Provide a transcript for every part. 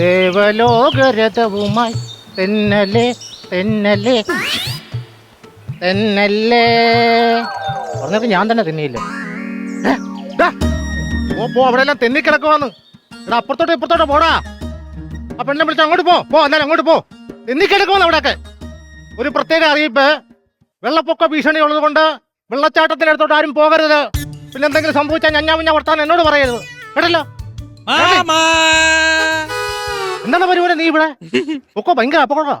ദേവലോകരഥവുമായി തെന്നലെ തെന്നലെ തെന്നല്ലേ പറഞ്ഞിട്ട് ഞാൻ തന്നെ തെന്നിയില്ല? പോ അവിടെ എല്ലാം തെന്നി കിടക്കുവാന്ന്. എടാ അപ്പുറത്തോട്ട് ഇപ്പുറത്തോട്ട് പോടാ. ആ പെണ്ണെ വിളിച്ച് അങ്ങോട്ട് പോ. പോ എന്നാലും അങ്ങോട്ട് പോ. തെന്നി കിടക്കുവാന്ന് അവിടെയൊക്കെ. ഒരു പ്രത്യേക അറിയിപ്പ്. വെള്ളപ്പൊക്ക ഭീഷണി ഉള്ളത് കൊണ്ട് വെള്ളച്ചാട്ടത്തിനടുത്തോട്ട് ആരും പോകരുത്. പിന്നെ എന്തെങ്കിലും സംഭവിച്ചാൽ ഞഞ്ഞാ മുഞ്ഞ വർത്താനം എന്നോട് പറയരുത്. കേട്ടല്ലോ? എന്താണ് പരിപാടി നീ ഇവിടെ? ഒക്കെ ഭയങ്കര അപകടമാ?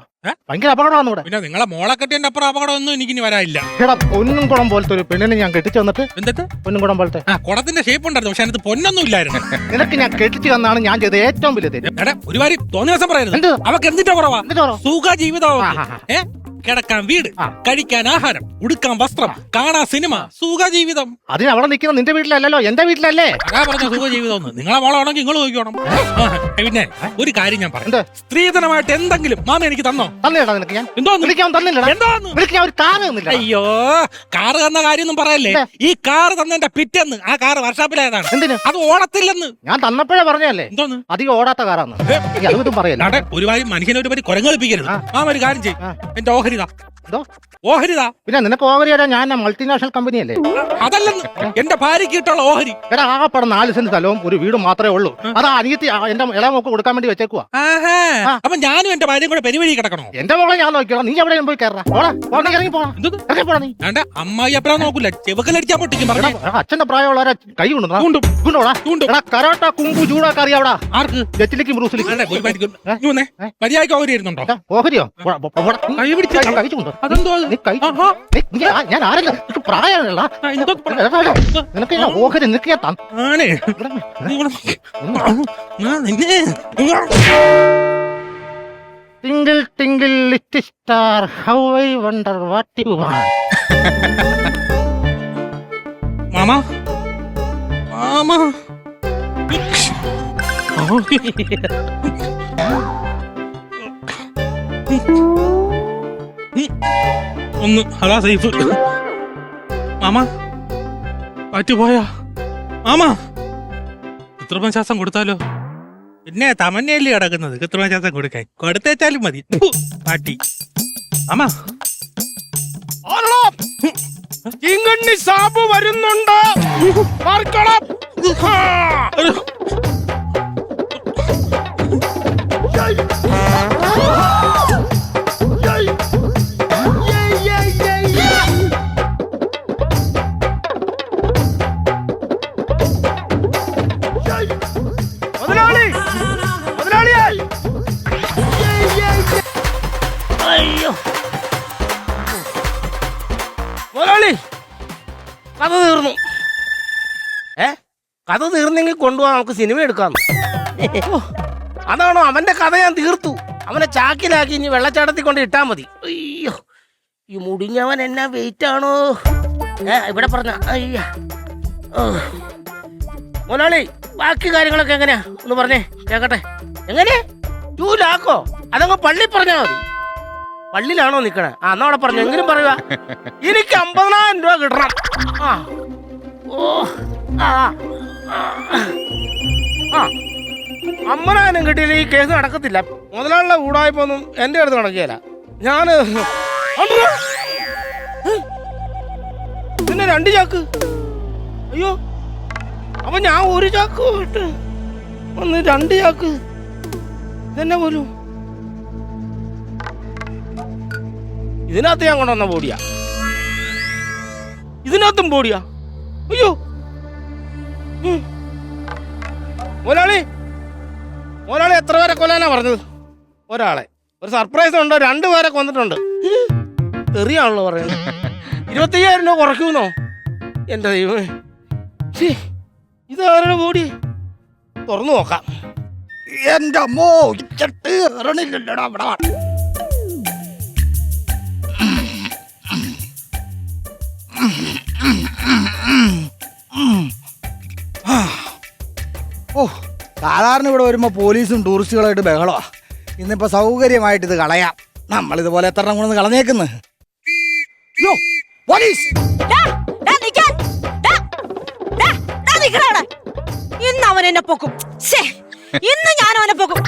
ഭയങ്കര അപകടമാണ് ഇവിടെ. പിന്നെ നിങ്ങളെ മോളെ കെട്ടിയതിന്റെ അപ്പുറം അപകടമൊന്നും എനിക്ക് വരാനില്ല. എടാ പൊന്നും കുളം പോലത്തെ ഒരു പെണ്ണിനെ ഞാൻ കെട്ടിച്ചു വന്നിട്ട് എന്തിട്ട്? പൊന്നും കുളം പോലത്തെ. ആ കുടത്തിന്റെ ഷേപ്പ് ഉണ്ടായിരുന്നു പക്ഷെ അതിനകത്ത് പൊന്നൊന്നും ഇല്ലായിരുന്നു. നിനക്ക് ഞാൻ കെട്ടിച്ചു തന്നാണ് ഞാൻ ചെയ്ത ഏറ്റവും വലിയ തെറ്റ്. എടാ ഒരു വാരി തോന്നിയ ദിവസം പറയുന്നത്? അവക്ക് എന്തിന്റെ കുറവാ? സുഖ ജീവിതം ആ, ആ, ആ. ഏ? കിടക്കാൻ വീട്. കഴിക്കാൻ ആഹാരം ഉടുക്കാൻ വസ്ത്രം കാണാൻ സിനിമ സുഖജീവിതം. അതിന് അവിടെ നിൽക്കുന്ന നിന്റെ വീട്ടിലല്ലല്ലോ? എന്റെ വീട്ടിലല്ലേ? അതാ പറഞ്ഞ സുഖ ജീവിതം എന്ന് നിങ്ങളെ മോളാണെങ്കിൽ നിങ്ങൾ നോക്കിക്കോണം പിന്നെ ഒരു കാര്യം ഞാൻ പറയാം. സ്ത്രീധനമായിട്ട് എന്തെങ്കിലും മാമ എനിക്ക് തന്നോ? തന്നില്ലടാ നിനക്ക് ഞാൻ. എന്തോ തന്നില്ലടാ എന്തോന്ന്? നിനക്ക് ഞാൻ ഒരു കാറ് തന്നില്ല അയ്യോ കാറ് തന്ന കാര്യമൊന്നും പറയല്ലേ? ഈ കാറ് തന്നതിന്റെ പിറ്റേന്ന് ആ കാറ് വർഷാപ്പിലായതാണ്. എന്തിന്? അത് ഓടത്തില്ലെന്ന്. ഞാൻ തന്നപ്പോഴേ പറഞ്ഞല്ലേ എന്തോന്ന്? അധികം ഓടാത്ത കാറാന്ന്. ഒരുപാട് അതും പറയല്ല? നട ഒരു മനുഷ്യനെ ഒരു പരി കുരങ്ങളിപ്പിക്കരുത് ആ. മാമ ഒരു കാര്യം ചെയ്യും. എന്റെ എന്റെ ഓഹരിത എന്തോ ഓഹരിത പിന്നെ നിനക്ക് ഓഹരി തരാൻ ഞാൻ മൾട്ടിനാഷണൽ കമ്പനി അല്ലേ അതല്ലെന്ന് എന്റെ ഓഹരി എടാ ആകെപ്പാടെ നാല് സെന്റ് സ്ഥലവും ഒരു വീടും മാത്രമേ ഉള്ളൂ അതാ അനിയത്തി ആ, എന്റെ മോക്ക് കൊടുക്കാൻ വേണ്ടി വെച്ചേക്കുവാ ആഹാ. അപ്പൊ ഞാനും എന്റെ ഭാര്യയും കൂടെ പെരുവഴി കിടക്കണോ എന്റെ മോളെ ഞാൻ നോക്കിയോ നീ എവിടെയും പോയി കയറാ പോടാ ഇറങ്ങി പോടാ എന്തത് ഇറങ്ങി പോടാ നീ വേണ്ട അമ്മായി അപ്പഴാ നോക്കൂല ചെവുക്കലടിച്ചാൻ പൊട്ടിക്കും എടാ, പറഞ്ഞേ എടാ, അച്ഛന്റെ പ്രായമുള്ളവരെ കൈ കൊണ്ടുവന്നാ കൊണ്ടോടാ എടാ കരോട്ട കുങ്കു ചൂടൊക്കെ അറിയാവടാ ആർക്ക് ജറ്റിലിക്കും ബ്രൂസിലിക്കും വേണ്ട, ഒരു? മര്യാദയ്ക്ക് ഓഹരി ഇരുന്നുണ്ടോ ഓഹരിയോ പോടാ, പോ, പോ, പോടാ. കൈ പിടിച്ച് കൈ അതെന്തോ അത്? ഞാൻ ആരല്ല പ്രായമുള്ള നിനക്ക് ഞാൻ ഓഹരി നിനക്ക് ഞാൻ ആണേ. Twinkle twinkle little star how I wonder what you want. Mama. മാമ. ഒന്ന് അതാ സേഫ്. മാമ പറ്റുപോയാ മാമ കൃത്രിമ ശ്വാസം കൊടുത്താലോ? പിന്നെ തമന്നയല്ലേ കിടക്കുന്നത് കൃത്രിമ ശ്വാസം കൊടുക്കാൻ. കൊടുത്തേച്ചാലും മതി. പാട്ടി മാമ. സാബ് വരുന്നുണ്ട്. അയ്യോ. മുതലാളി കഥ തീർന്നു. ഏ? കഥ തീർന്നെങ്കിൽ കൊണ്ടുപോകാം നമുക്ക് സിനിമ എടുക്കാം. അതാണോ? അവന്റെ കഥ ഞാൻ തീർത്തു. അവനെ ചാക്കിലാക്കി ഇനി വെള്ളച്ചാട്ടത്തിൽ കൊണ്ട് ഇട്ടാ മതി. അയ്യോ ഈ മുടിഞ്ഞവൻ എന്നാ വെയിറ്റ് ആണോ? ഏ ഇവിടെ പറഞ്ഞ അയ്യ. മുതലാളി ബാക്കി കാര്യങ്ങളൊക്കെ എങ്ങനെയാ? ഒന്ന് പറഞ്ഞേ കേക്കട്ടെ. എങ്ങനെ ടൂ ലാക്കോ അതങ്ങ് പള്ളി പറഞ്ഞാ മതി. പള്ളിയിലാണോ നിക്കണേ? ആ എന്നാ അവിടെ പറഞ്ഞു. എങ്കിലും പറയുക എനിക്ക് അമ്പതിനായിരം രൂപ കിട്ടണം. ആ. ഓ ആ അമ്പതിനായിരം കിട്ടിയില്ല ഈ കേസ് നടക്കത്തില്ല. മുതലാളിയുടെ കൂടായ്പൊന്നും എന്റെ അടുത്ത് നടക്കുകയില്ല. അമ്മ! പിന്നെ രണ്ട് ചാക്ക്. അയ്യോ. അപ്പൊ ഞാൻ ഒരു ചാക്ക് പോയിട്ട് ഒന്ന് രണ്ട് ചാക്ക്. ഇതെന്നെ പോലും ഇതിനകത്ത് ഞാൻ കൊണ്ടുവന്ന ബോഡിയാ. ഇതിനകത്തും ബോഡിയാ. അയ്യോ. മുതലാളി മുതലാളി എത്ര പേരെ കൊല്ലാനാ പറഞ്ഞത്? ഒരാളെ. ഒരു സർപ്രൈസ് ഉണ്ടോ? രണ്ടുപേരെ കൊന്നിട്ടുണ്ട്. തെറിയാണല്ലോ പറയുന്നത്. ഇരുപത്തയ്യായിരം രൂപ കുറയ്ക്കുന്നോ? എന്റെ ദൈവമേ. ഇതാരുടെ ബോഡി? തുറന്നു നോക്കാം. എന്റെ അമ്മോ ഇച്ചിട്ട് ഇറണില്ലല്ലോടാ അവിടെ. ഓ സാധാരണ ഇവിടെ വരുമ്പോൾ പോലീസും ടൂറിസ്റ്റുകളായിട്ട് ബഹളമാ ഇന്നിപ്പോ സൗകര്യമായിട്ട് ഇത് കളയാം. നമ്മളിതുപോലെ എത്ര എണ്ണം കൊണ്ടൊന്ന് കളഞ്ഞേക്കുന്നു? പോലീസ്. ഇന്ന് അവൻ എന്നെ പൊക്കും. ശ്ശേ, ഇന്ന് ഞാൻ അവനെ പൊക്കും.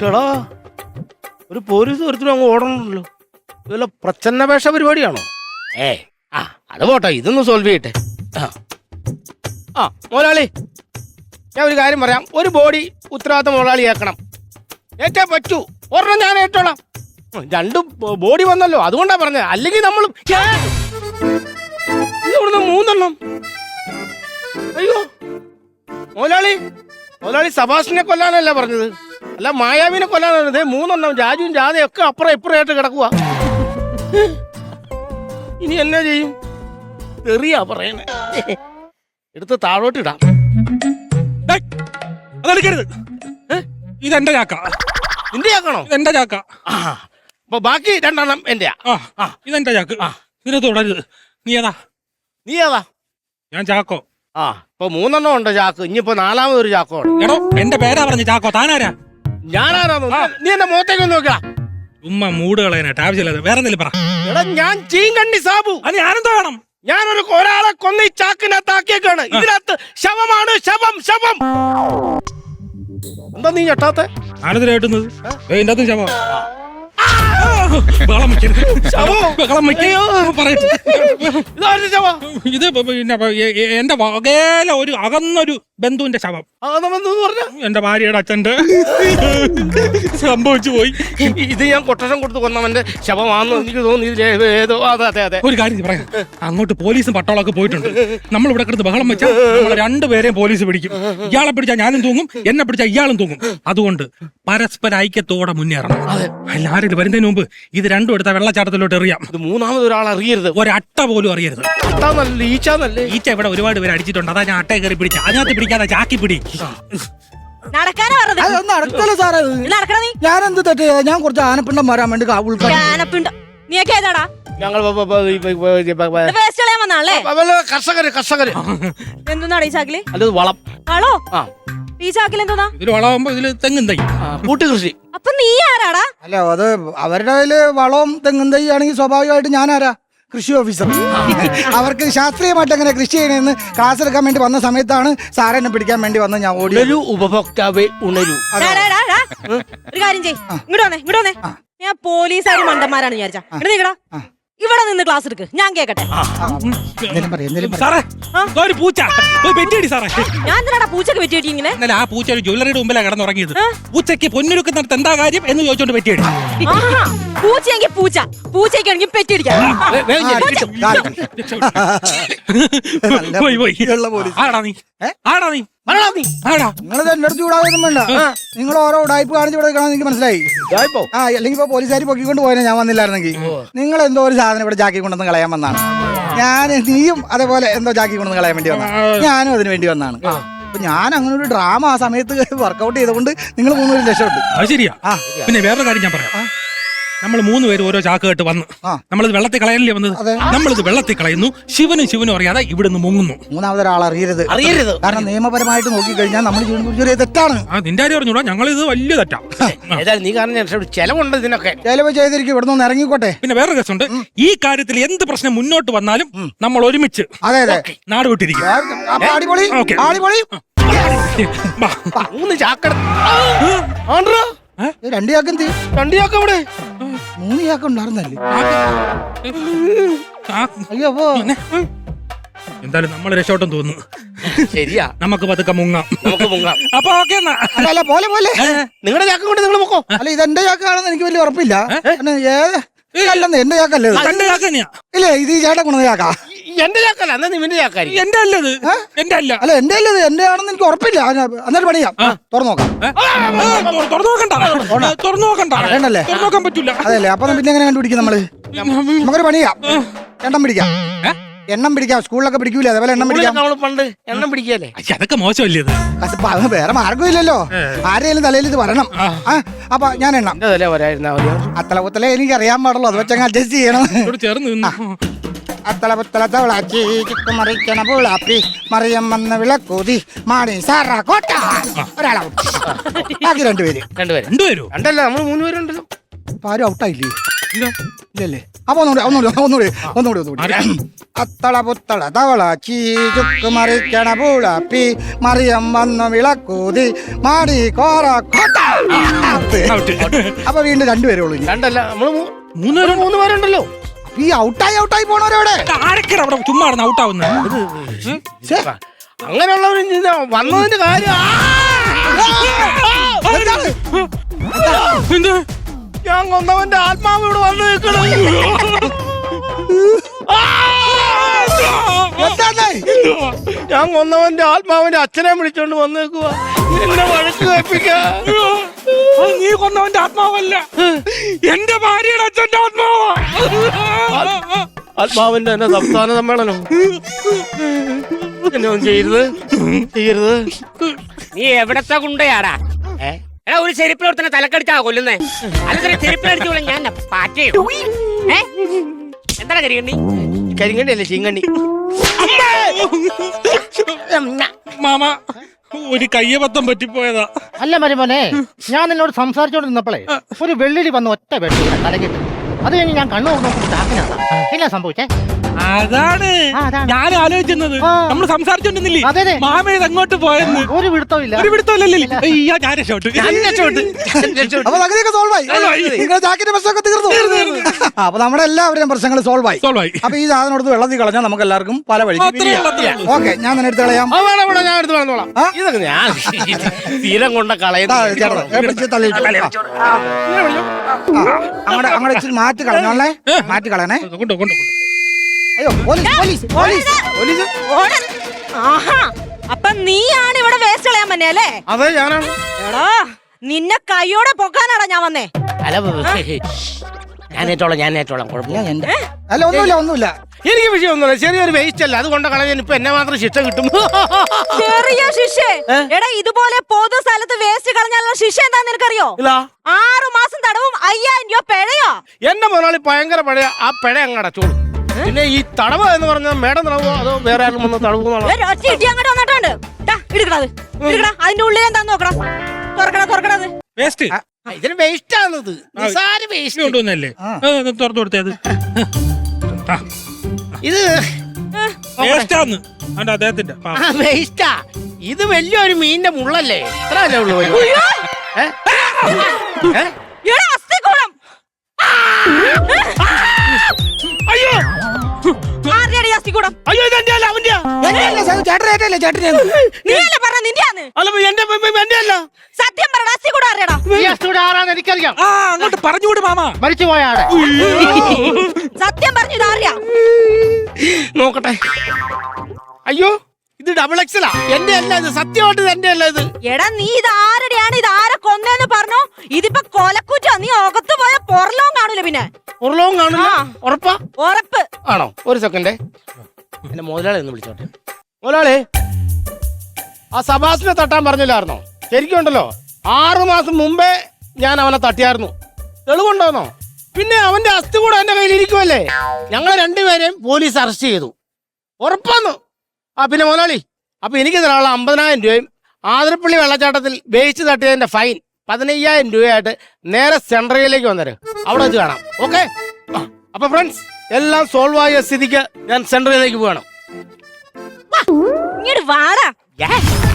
ചേടാ ഒരു പോലീസ് ഒരുത്തിനും അങ്ങ് ഓടണമല്ലോ. ഇതല്ല പ്രച്ഛന്നപേക്ഷ പരിപാടിയാണോ ഏ ആ അത് പോട്ടെ ഇതൊന്ന് സോൾവ് ചെയ്യട്ടെ. ആ. മുതലാളി ഞാൻ ഒരു കാര്യം പറയാം. ഒരു ബോഡി ഉത്തരവാദിത്തം മുതലാളി ഏക്കണം ഏറ്റേ പറ്റൂ. ഒരെണ്ണം ഞാൻ ഏറ്റോളാം. രണ്ടു ബോഡി വന്നല്ലോ. അതുകൊണ്ടാ പറഞ്ഞത്. അല്ലെങ്കിൽ നമ്മൾ മൂന്നെണ്ണം. അയ്യോ. മുതലാളി മുതലാളി സബാഷിനെ കൊല്ലാനല്ല പറഞ്ഞത്? അല്ല മായാവിനെ കൊല്ലാനല്ലേ മൂന്നെണ്ണം. രാജുവും ജാഥയും ഒക്കെ അപ്പുറം ഇപ്പുറമായിട്ട് കിടക്കുക ഇനി എന്നാ ചെയ്യും? തെറിയാ പറയണേ. എടുത്ത് താഴോട്ട് ഇടാം. അതെടുക്കരുത്? ഇതെന്റെ ചാക്ക. നിന്റെ ചാക്കാണോ? ഇതെന്റെ ചാക്ക. ആ അപ്പൊ ബാക്കി രണ്ടെണ്ണം എന്റെയാ. ആ. ഇതെന്റെ ചാക്ക്. ആ. ഇതിനെ തുടരുത്. നീ ഏതാ? നീ ഏതാ? ഞാൻ ചാക്കോ. ആ ഇപ്പൊ മൂന്നെണ്ണം ഉണ്ട് ചാക്ക്. ഇനിയിപ്പോ നാലാമതൊരു ചാക്കോ എടോ എന്റെ പേരാ പറഞ്ഞു ചാക്കോ. താനാരാ? ഞാനാരാ? നീ എന്റെ മുഖത്തേക്ക് ഒന്ന് നോക്കാം ഉമ്മ മൂട് കളയാനായിട്ട് ആവശ്യമില്ലാതെ വേറെ എന്തെങ്കിലും പറ. എടാ ഞാൻ ചീങ്കണ്ണി സാബു. അത് ഞാനെന്തോ വേണം? ഞാനൊരു ഒരാളെ കൊന്ന് ഈ ചാക്കിനകത്താക്കിയേക്കാണ്. ഇതിനകത്ത് ശവമാണ് ശവം ശവം. എന്താ നീ ഞെട്ടാത്തെ? ആനന്ദ കേട്ടുന്നത് ഇതിന്റെ അകത്തും ശവം. ഇത് പിന്നെ എന്റെ വകേല ഒരു അകന്നൊരു ബന്ധുവിന്റെ ശവം. എന്റെ ഭാര്യയുടെ അച്ഛന്റെ. സംഭവിച്ചു പോയി. ഇത് ഞാൻ കൊട്ടേഷൻ കൊടുത്തു കൊന്നവന്റെ ശവമാണെന്ന് എനിക്ക് തോന്നി. ഏതോ അതെ അതെ അതെ. ഒരു കാര്യം പറയാം. അങ്ങോട്ട് പോലീസും പട്ടാളമൊക്കെ പോയിട്ടുണ്ട്. നമ്മൾ ഇവിടെ കിടന്ന് ബഹളം വെച്ചാൽ നമ്മളെ രണ്ടുപേരെയും പോലീസ് പിടിക്കും. ഇയാളെ പിടിച്ചാൽ ഞാനും തൂങ്ങും എന്നെ പിടിച്ചാൽ ഇയാളും തൂങ്ങും. അതുകൊണ്ട് പരസ്പര ഐക്യത്തോടെ മുന്നേറണം. അല്ല ആരെങ്കിലും വരുന്നതിന് മുമ്പ് ഇത് രണ്ടും എടുത്ത വെള്ളച്ചാട്ടത്തിലോട്ട് എറിയാം. ഇത് മൂന്നാമത് ഒരാൾ അറിയരുത്. ഒരട്ട പോലും അറിയരുത്. ഈച്ചാന്നല്ലേ? ഈച്ച ഇവിടെ ഒരുപാട് പേര് അടിച്ചിട്ടുണ്ട്. അതാ ഞാൻ അട്ടയെ കയറി പിടിച്ച. അതിനകത്ത് പിടിക്കാതെ ചാക്കി പിടി. നടക്കാനാ പറഞ്ഞത്? അതൊന്നും നടക്കല്ലോ സാറേ ഇത്. ഇത് നടക്കണ നീ. ഞാൻ തെറ്റ് കുറച്ച് ആനപ്പിണ്ടം വരാൻ വേണ്ടി കാ- ഉൾക്കാ ഞാനപ്പിണ്ട നീയൊക്കെ ഏതാടാ? ഞങ്ങൾ ബ- ബ- ബ- ഈ ബ- ബ- ഈ ബ- ബ- വേസ്റ്റ് കളയാൻ വന്നാണല്ലേ ബ- ബ- കർഷകര് കർഷകര്. എന്തുന്നാണ് ഈ ചാക്കിൽ? അല്ലത് വളം. ആളോ ആ. ഈ ചാക്കിൽ എന്തുന്നാ? ഇതിൽ വളമാകുമ്പോ ഇതിൽ തെങ്ങും തൈ. കൂട്ടുകൃഷി. അപ്പൊ നീ ആരാടാ? അല്ല അത് അവരുടെ കയ്യിൽ വളവും തെങ്ങും തൈ ആണെങ്കിൽ സ്വാഭാവികമായിട്ട് ഞാനാരാ കൃഷി ഓഫീസർ. അവർക്ക് ശാസ്ത്രീയമായിട്ട് എങ്ങനെ കൃഷി ചെയ്യണമെന്ന് ക്ലാസ് എടുക്കാൻ വേണ്ടി വന്ന സമയത്താണ് സാറെ എന്നെ പിടിക്കാൻ വേണ്ടി വന്ന ഞാൻ ഓടി ഉപഭോക്താവ് ഉപഭോക്താവേ ഉണരൂ. ഡാ, ഡാ, ഡാ, ഡാ. ഒരു കാര്യം ചെയ്യ്. ഇങ്ങോട്ട് വന്നേ ഇങ്ങോട്ട് വന്നേ. ഞാൻ പോലീസുകാർ മണ്ടന്മാരാണ് വിചാരിച്ചാ. ഇവിടെ നിക്കടാ ഇവിടെ നിന്ന് ക്ലാസ് എടുക്ക്. ഞാൻ കേക്കട്ടെ. എന്തേലും പറ എന്തേലും പറയും. സാറേ ദാ ഒരു പൂച്ച. പോയി പെറ്റിയടി സാറേ. ഞാൻ എന്തിനാടാ പൂച്ചക്ക് പറ്റിയിട്ട് ഇങ്ങനെ? ഇന്നലെ ആ പൂച്ച ഒരു ജ്വല്ലറിയുടെ മുമ്പിലാ കിടന്നുറങ്ങിയത്. പൂച്ചയ്ക്ക് പൊന്നൊരുക്കുന്നിടത്ത് എന്താ കാര്യം എന്ന് ചോദിച്ചോണ്ട് പെറ്റിയടി. ആഹാ, പൂച്ചയെങ്കിൽ പൂച്ച. പൂച്ചയ്ക്കാണെങ്കിൽ പെറ്റിടിക്കാം വേ- വേഗം ആ, ചെല്ല്. കാര്യം. നല്ല പോയി പോയി. ബുദ്ധിയുള്ള പോലീസ്. ആടാ നീ. ഏ? ആടാ നീ. നിങ്ങൾ എന്റെ അടുത്ത് ചൂടാവൊന്നും വേണ്ട. നിങ്ങൾ ഓരോ ഉടായ്പ കാണിച്ച് ഇവിടെ കാണാൻ എനിക്ക് മനസ്സിലായി. ആ അല്ലെങ്കിൽ ഇപ്പൊ പോലീസുകാർ പൊക്കിക്കൊണ്ട് പോയാൽ ഞാൻ വന്നില്ലായിരുന്നെങ്കിൽ. നിങ്ങൾ എന്തോ ഒരു സാധനം ഇവിടെ ജാക്കി കൊണ്ടുവന്ന് കളയാൻ വന്നാണ്. ഞാൻ നീയും അതേപോലെ എന്തോ ജാക്കി കൊണ്ടുവന്ന് കളയാൻ വേണ്ടി വന്നാണ്. ഞാനും അതിന് വേണ്ടി വന്നാണ്. അപ്പൊ ഞാൻ അങ്ങനെ ഒരു ഡ്രാമ ആ സമയത്ത് വർക്കൗട്ട് ചെയ്തുകൊണ്ട് നിങ്ങൾ മൂന്നൂറ് രക്ഷപ്പെട്ടു. അത് ശരിയാ. പിന്നെ വേറൊരു കാര്യം ഞാൻ പറയാം. നമ്മൾ മൂന്ന് പേര് ഓരോ ചാക്ക് കേട്ട് വന്ന്. നമ്മളിത് വെള്ളത്തിൽ കളയല്ലേ വന്നത്. നമ്മളിത് വെള്ളത്തിൽ കളയുന്നു. ശിവനും ശിവനും അറിയാതെ ഇവിടുന്ന് മുങ്ങുന്നു. മൂന്നാമതൊരാൾ അറിയരുത്. അറിയരുത്. കാരണം നിയമപരമായിട്ട് നോക്കിക്കഴിഞ്ഞാൽ നമ്മൾ ചെറിയ തെറ്റാണ്. ആ നിന്റെ കാര്യം അറിഞ്ഞൂടാ. ഞങ്ങളിത് വലിയ തെറ്റാണ്. ഏതായാലും നീ കാരണം. ചെലവുണ്ട് ഇതിനൊക്കെ. ചെലവ് ചെയ്തിരിക്കും. ഇവിടെ നിന്ന് ഇറങ്ങിക്കോട്ടെ. പിന്നെ വേറൊരു കേസുണ്ട് ഈ കാര്യത്തിൽ എന്ത് പ്രശ്നം മുന്നോട്ട് വന്നാലും നമ്മൾ ഒരുമിച്ച് അതെ അതെ. നാട് വിട്ടിരിക്കും. അടിപൊളി. അടിപൊളി. മൂന്ന് ചാക്കട രണ്ട് ചാക്കും തീ രണ്ട് ചാക്ക ഇവിടെ മൂന്ന് ചാക്കം ഉണ്ടായിരുന്നല്ലേ അയ്യോ അപ്പോ എന്തായാലും നമ്മൾ രക്ഷോട്ടം തോന്നുന്നു. ശരിയാ. നമുക്ക് പതുക്കെ മുങ്ങാം. നമുക്ക് മുങ്ങാം. അപ്പൊ ഓക്കെ അല്ല അല്ല പോലെ പോലെ. നിങ്ങളുടെ ചാക്ക കൊണ്ട് നിങ്ങൾ മുക്കോ? അല്ല ഇതെന്റെ ചാക്കാണെന്ന് എനിക്ക് വലിയ ഉറപ്പില്ല. ഏത്? അല്ലെന്ന് എന്റെ ചാക്കല്ലേ ഇല്ലേ ഇത് ഈ ചേട്ടൻ കൊണ്ടുവന്ന ചാക്ക. എന്റെ ചാക്കല്ല എന്നാ നിന്റെ ചാക്കാരി എന്റെ അല്ലത്. എന്റെ അല്ല. അല്ല എന്റെ അല്ലത്. എന്റെ ആണെന്ന് എനിക്ക് ഉറപ്പില്ല. എന്നിട്ട് പണിയാം. തുറന്നു നോക്കാം. തുറന്നു നോക്കണ്ട. തുറന്നു നോക്കണ്ട. വേണ്ടല്ലേ? തുറന്നു നോക്കാൻ പറ്റൂല. അതല്ലേ? അപ്പൊ പിന്നെ എങ്ങനെ കണ്ടുപിടിക്കും നമ്മൾ? നമുക്കൊരു പണിയാം. എണ്ണം പിടിക്കാം? എണ്ണം പിടിക്കാം. സ്കൂളിലൊക്കെ പിടിക്കൂലേ? അതേപോലെ എണ്ണം പിടിക്കാം. നമ്മൾ പണ്ട് എണ്ണം പിടിക്കല്ലേ അതൊക്കെ മോശമല്ലേ അത് വേറെ മാർഗമില്ലല്ലോ ആരെയും തലയിൽ ഇത് വരണം. അപ്പൊ ഞാൻ എണ്ണം. അത്ര തല വരായിരുന്നാ മതി എനിക്ക് അറിയാൻ പാടുള്ളൂ. അത് വെച്ചങ്ങ് അഡ്ജസ്റ്റ് ചെയ്യണം. ചേർന്ന് നിന്നു അത്തല പുത്തല തവളാച്ചി ചുക്ക് മറിക്കണ പുളാപ്പി മറിയം വന്ന വിളക്കൂതി മാണി സാറാ കോട്ട ഒരാളെ ബാക്കി രണ്ടുപേര്. രണ്ടുപേരും. രണ്ടുപേരോ? രണ്ടല്ല നമ്മൾ മൂന്ന് പേരുണ്ടല്ലോ അപ്പൊ ആരും ഔട്ടായില്ലേ? ഇല്ലല്ലേ? അപ്പൊ ഒന്നുകൂടി ഒന്നുകൂടി ഒന്നുകൂടി ഒന്നുകൂടി ഒന്നുകൂടി. അത്തള പുത്തള തവള ചീചുക്ക് മറിക്കണ പൂളപ്പി മറിയം വന്ന വിളക്കൂതി മാടി കോറ കൊട്ട. അപ്പൊ വീണ്ടും രണ്ടുപേരേ ഉള്ളൂ ഇനി. രണ്ടല്ല നമ്മൾ മൂന്ന് പേരും മൂന്ന് പേരുണ്ടല്ലോ ഈ ഔട്ടായി ഔട്ടായി പോണവരവിടെ? ആരൊക്കെയാണ് അവിടെ ചുമ്മാ ഔട്ടാവുന്നത്? അങ്ങനെയുള്ളവർ വന്നതിന്റെ കാര്യം! ഞാൻ കൊന്നവന്റെ ആത്മാവ് ഇവിടെ വന്ന് നിൽക്കണു. ഞാൻ കൊന്നവന്റെ ആത്മാവിന്റെ അച്ഛനെ വിളിച്ചോണ്ട് വന്നേക്കുവാ എന്നെ വഴക്ക് കേൾപ്പിക്കാ അത് നീ കൊന്നവന്റെ ആത്മാവല്ല. എന്റെ ഭാര്യയുടെ അച്ഛന്റെ ആത്മാവാ. ആത്മാവിന്റെ തന്നെ സംസ്ഥാന സമ്മേളനം. എന്നെ ഒന്നും ചെയ്യരുത്. ചെയ്യരുത്. നീ എവിടത്തെ കുണ്ടയാടാ എടാ ഒരു ചെരുപ്പിലോടത്തന്നെ തലക്കടിച്ചാ കൊല്ലുന്നേ. അല്ലെങ്കിൽ ചെരുപ്പിലടിച്ചു ഞാൻ പാറ്റയോ ഏ? എന്താണ് കരികണ്ണി കരിങ്കണ്ണി? അല്ലേ ചീങ്കണ്ണി? മാമ ഒരു കയ്യബദ്ധം പറ്റിപ്പോയതാ. അല്ല മരുമോനെ ഞാൻ നിന്നോട് സംസാരിച്ചോണ്ട് നിന്നപ്പോഴേ ഒരു വെള്ളിടി വന്ന് ഒറ്റ വെള്ളി തലകിട്ട് അത് കഴിഞ്ഞ് ഞാൻ കണ്ണു നോക്കുമ്പോൾ ചാക്കിനകത്താ. എന്നാ സംഭവിച്ചേ? അതാണ്. ഞാൻ ആലോചിക്കുന്നത്. നമ്മൾ സംസാരിച്ചോണ്ടിരുന്നില്ലേ? മാമേത് അങ്ങോട്ട് പോയെന്ന്. ഒരു പിടുത്തവും ഇല്ല ഒരു പിടുത്തമല്ലല്ലേ അയ്യോ ഞാൻ രക്ഷപ്പെട്ടു. അപ്പൊ സോൾവ് ആയി. നിങ്ങളുടെ ജാക്കറ്റ് പ്രശ്നമൊക്കെ തീർന്നു. അപ്പൊ നമ്മുടെ എല്ലാവരുടെയും പ്രശ്നങ്ങൾ സോൾവ് ആയി. സോൾവ് ആയി. അപ്പൊ ഈ സാധനം എടുത്ത് വെള്ളത്തിൽ കളഞ്ഞാൽ നമുക്ക് എല്ലാവർക്കും പല വഴി ഓക്കെ ഞാൻ തന്നെ എടുത്ത് കളയാം. ഞാൻ എടുത്ത് ഇതൊക്കെ ഞാൻ തീരം കൊണ്ട ദാ, അങ്ങോട്ട് അങ്ങോട്ട് മാറ്റി കളഞ്ഞോളേ മാറ്റി കളയണേ. കൊണ്ടു കൊണ്ടോ കൊണ്ടോ. അയ്യോ പോലീസ് പോലീസ് പോലീസ്. പോലീസ് ഓടൻ. ആഹാ അപ്പൊ നീയാണ് ഇവിടെ വേസ്റ്റ് കളയാൻ വന്നേ അല്ലേ? അതെ ഞാനാണ്. എടാ നിന്നെ കൈയോടെ പൊക്കാനാടാ ഞാൻ വന്നേ? അല്ല ഞാൻ ഏറ്റോളാം ഞാൻ ഏറ്റോളാം കുഴപ്പമില്ല. ഞാൻ എന്റെ അല്ല ഒന്നുമില്ല ഒന്നുമില്ല. എനിക്ക് വിഷയമൊന്നുമില്ല ചെറിയൊരു വേസ്റ്റ് അല്ല. അതുകൊണ്ട് കളയാൻ ഇപ്പൊ എന്നെ മാത്രം ശിക്ഷ കിട്ടും. ചെറിയ ശിക്ഷ. എടാ ഇതുപോലെ പൊതു സ്ഥലത്ത് വേസ്റ്റ് കളഞ്ഞാലുള്ള ശിക്ഷ എന്താ നിനക്കറിയോ? ആറു മാസം തടവും അയ്യായിരം രൂപ പിഴയോ? എന്റെ മുതലാളി ഭയങ്കര പഴയ ആ പിഴ അങ്ങ് അടച്ചോളൂ. പിന്നെ ഈ തടവ് എന്ന് പറഞ്ഞാൽ മേടം തടവോ അതോ വേറെ ആരും വന്ന് തടവോ അങ്ങോട്ട് വന്നിട്ടുണ്ട്. അതിന്റെ ഉള്ളിൽ എന്താ നോക്കടാ. തുറക്കടാ തുറക്കടാ അത്. വേസ്റ്റ്. ഇതിന് വേസ്റ്റ് ആണത്. നിസാര വേസ്റ്റ് കൊണ്ടുവന്നല്ലേ തുറന്നു കൊടുത്തേത് ഇത് വേസ്റ്റാന്ന്. അദ്ദേഹത്തിന്റെ. വേസ്റ്റാ ഇത് വലിയൊരു മീനിന്റെ മുള്ളല്ലേ? ഇത്ര അല്ലേ ഉള്ളു? ഏ? ആരുടെയാടി ഈ അസ്ഥികൂടം അയ്യോ ഇതെന്റെ അല്ല അവന്റെയാ. ചേട്ടൻ ഏറ്റല്ലേ ചേട്ടനെ നീയല്ലേ പറഞ്ഞ നിന്റെയാന്ന്. അല്ല എന്റെ എന്റെ അല്ല. സത്യം പറയടാ കൂടെ ആരുടെടാ ഈ അസുഖം ആരാന്ന് എനിക്കറിയാം. ആ അങ്ങോട്ട് പറഞ്ഞുകൂട് മാമ. മരിച്ചുപോയ ആടെ സത്യം പറഞ്ഞു ഇത് നോക്കട്ടെ. അയ്യോ ഇത് ഡബിൾ എക്സലാ എന്റെ അല്ല ഇത് സത്യമായിട്ട് ഇത് എന്റെ അല്ല ഇത്. എടാ നീ ഇത് ആരുടെയാണ്? ഇത് ആരെ കൊന്നെന്ന് പറഞ്ഞു? ഇതിപ്പോ കൊലക്കുറ്റ? നീ അകത്ത് പോയ പൊറലോം കാണൂല പിന്നെ. ഉരുളവും കാണില്ല. ഉറപ്പാ? ഉറപ്പ്. ആണോ? ഒരു സെക്കൻഡേ എന്റെ മുതലാളി ഒന്ന് വിളിച്ചോട്ടെ. മുതലാളി ആ സബാസിനെ തട്ടാൻ പറഞ്ഞില്ലായിരുന്നോ? ശരിക്കും ഉണ്ടല്ലോ ആറു മാസം മുമ്പേ ഞാൻ അവനെ തട്ടിയായിരുന്നു. തെളിവുണ്ടോന്നോ? പിന്നെ അവന്റെ അസ്ഥി കൂടെ എന്റെ കയ്യിൽ ഇരിക്കുമല്ലേ ഞങ്ങൾ രണ്ടുപേരെയും പോലീസ് അറസ്റ്റ് ചെയ്തു. ഉറപ്പാന്നു. ആ പിന്നെ മുതലാളി അപ്പൊ എനിക്ക് തരാനുള്ള അമ്പതിനായിരം രൂപയും ആതിരപ്പള്ളി വെള്ളച്ചാട്ടത്തിൽ വേയിച്ച് തട്ടിയതിന്റെ ഫൈൻ പതിനയ്യായിരം രൂപയായിട്ട് നേരെ സെൻട്രലിലേക്ക് വന്നേരും. അവിടെ വെച്ച് കാണാം. ഓക്കെ? അപ്പൊ ഫ്രണ്ട്സ് എല്ലാം സോൾവായ സ്ഥിതിക്ക് ഞാൻ സെന്ററിലേക്ക് പോകണം Yeah.